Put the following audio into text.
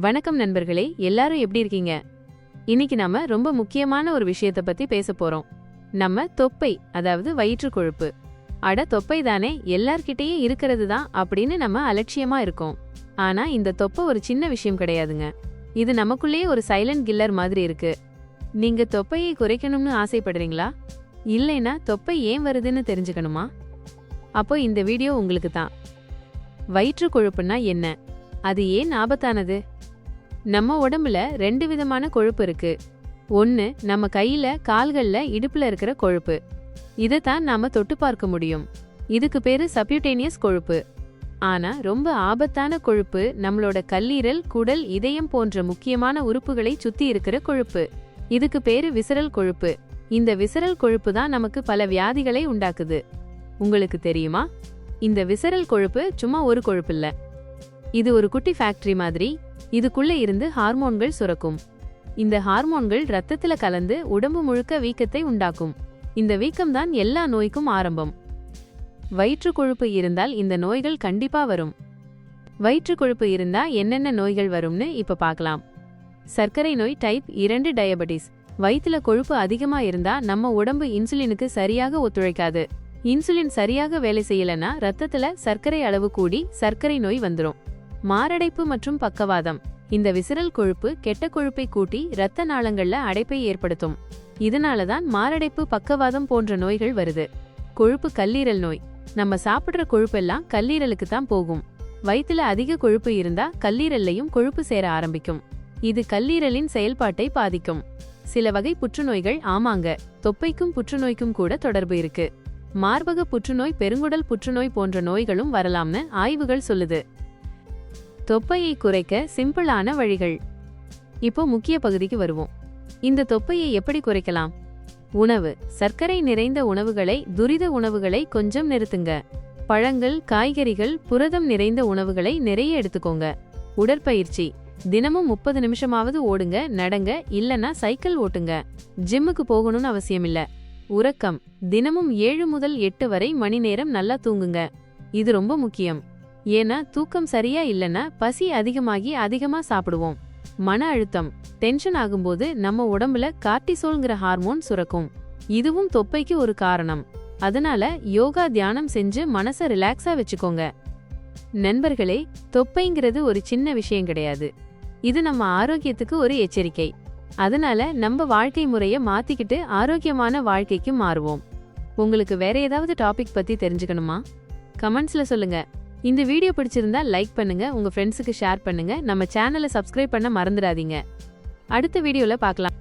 வணக்கம் நண்பர்களே எல்லாரும் எப்படி இருக்கீங்க? இன்னைக்கு நாம ரொம்ப முக்கியமான ஒரு விஷயத்த பத்தி பேச போறோம். நம்ம தொப்பை அதாவது வயிற்று கொழுப்பு அட தொப்பை தானே எல்லார்கிட்டயும் இருக்கிறது தான் அப்படின்னு நம்ம அலட்சியமா இருக்கோம். ஆனா இந்த தொப்பை ஒரு சின்ன விஷயம் கிடையாதுங்க. இது நமக்குள்ளேயே ஒரு சைலண்ட் கில்லர் மாதிரி இருக்கு. நீங்க தொப்பையை குறைக்கணும்னு ஆசைப்படுறீங்களா? இல்லைன்னா தொப்பை ஏன் வருதுன்னு தெரிஞ்சுக்கணுமா? அப்போ இந்த வீடியோ உங்களுக்கு தான். வயிற்று கொழுப்புன்னா என்ன? அது ஏன் ஆபத்தானது? நம்ம உடம்புல ரெண்டு விதமான கொழுப்பு இருக்கு. ஒன்று நம்ம கையில கால்கள்ல இடுப்புல இருக்கிற கொழுப்பு. இதைத்தான் நாம தொட்டு பார்க்க முடியும். இதுக்கு பேரு சப்யூட்டேனியஸ் கொழுப்பு. ஆனா ரொம்ப ஆபத்தான கொழுப்பு நம்மளோட கல்லீரல் குடல் இதயம் போன்ற முக்கியமான உறுப்புகளை சுத்தி இருக்கிற கொழுப்பு. இதுக்கு பேரு விசரல் கொழுப்பு. இந்த விசரல் கொழுப்பு தான் நமக்கு பல வியாதிகளை உண்டாக்குது. உங்களுக்கு தெரியுமா? இந்த விசரல் கொழுப்பு சும்மா ஒரு கொழுப்பு இல்லை. இது ஒரு குட்டி ஃபேக்டரி மாதிரி. இதுக்குள்ள இருந்து ஹார்மோன்கள் சுரக்கும். இந்த ஹார்மோன்கள் ரத்தத்துல கலந்து உடம்பு முழுக்க வீக்கத்தை உண்டாக்கும். இந்த வீக்கம்தான் எல்லா நோய்க்கும் ஆரம்பம். வயிற்று கொழுப்பு இருந்தால் இந்த நோய்கள் கண்டிப்பா வரும். வயிற்று கொழுப்பு இருந்தா என்னென்ன நோய்கள் வரும்னு இப்ப பார்க்கலாம். சர்க்கரை நோய் டைப் இரண்டு டயபெட்டிஸ் வயிற்றுல கொழுப்பு அதிகமா இருந்தா நம்ம உடம்பு இன்சுலினுக்கு சரியாக ஒத்துழைக்காது. இன்சுலின் சரியாக வேலை செய்யலனா ரத்தத்துல சர்க்கரை அளவு கூடி சர்க்கரை நோய் வந்துரும். மாரடைப்பு மற்றும் பக்கவாதம். இந்த விசிறல் கொழுப்பு கெட்ட கொழுப்பை கூட்டி இரத்த நாளங்கள்ல அடைப்பை ஏற்படுத்தும். இதனால தான் மாரடைப்பு பக்கவாதம் போன்ற நோய்கள் வருது. கொழுப்பு கல்லீரல் நோய். நம்ம சாப்பிடுற கொழுப்பெல்லாம் கல்லீரலுக்கு தான் போகும். வயிற்றுல அதிக கொழுப்பு இருந்தா கல்லீரல்லையும் கொழுப்பு சேர ஆரம்பிக்கும். இது கல்லீரலின் செயல்பாட்டை பாதிக்கும். சில வகை புற்றுநோய்கள் ஆமாங்க. தொப்பைக்கும் புற்றுநோய்க்கும் கூட தொடர்பு இருக்கு. மார்பக புற்றுநோய் பெருங்குடல் புற்றுநோய் போன்ற நோய்களும் வரலாம்னு ஆய்வுகள் சொல்லுது. தொப்பையை குறைக்க சிம்பிளான வழிகள். இப்போ முக்கிய பகுதிக்கு வருவோம். இந்த தொப்பையை எப்படி குறைக்கலாம்? உணவு. சர்க்கரை நிறைந்த உணவுகளை துரித உணவுகளை கொஞ்சம் நிறுத்துங்க. பழங்கள் காய்கறிகள் புரதம் நிறைந்த உணவுகளை நிறைய எடுத்துக்கோங்க. உடற்பயிற்சி. தினமும் முப்பது நிமிஷமாவது ஓடுங்க நடங்க இல்லனா சைக்கிள் ஓட்டுங்க. ஜிம்முக்கு போகணும்னு அவசியம் இல்ல உறக்கம். தினமும் ஏழு முதல் எட்டு வரை மணி நேரம் நல்லா தூங்குங்க. இது ரொம்ப முக்கியம். ஏன்னா தூக்கம் சரியா இல்லைன்னா பசி அதிகமாகி அதிகமா சாப்பிடுவோம். மன அழுத்தம். டென்ஷன் ஆகும்போது நம்ம உடம்புல கார்டிசோல்ங்கிற ஹார்மோன் சுரக்கும். இதுவும் தொப்பைக்கு ஒரு காரணம். அதனால யோகா தியானம் செஞ்சு மனசை ரிலாக்ஸா வச்சுக்கோங்க. நண்பர்களே தொப்பைங்கிறது ஒரு சின்ன விஷயம் கிடையாது. இது நம்ம ஆரோக்கியத்துக்கு ஒரு எச்சரிக்கை. அதனால நம்ம வாழ்க்கை முறையை மாத்திக்கிட்டு ஆரோக்கியமான வாழ்க்கைக்கு மாறுவோம். உங்களுக்கு வேற ஏதாவது டாபிக் பத்தி தெரிஞ்சுக்கணுமா? கமெண்ட்ஸ்ல சொல்லுங்க. இந்த வீடியோ பிடிச்சிருந்தா லைக் பண்ணுங்க உங்க ஃப்ரெண்ட்ஸுக்கு ஷேர் பண்ணுங்க. நம்ம சேனலை சப்ஸ்கிரைப் பண்ண மறந்துடாதீங்க. அடுத்த வீடியோல பார்க்கலாம்.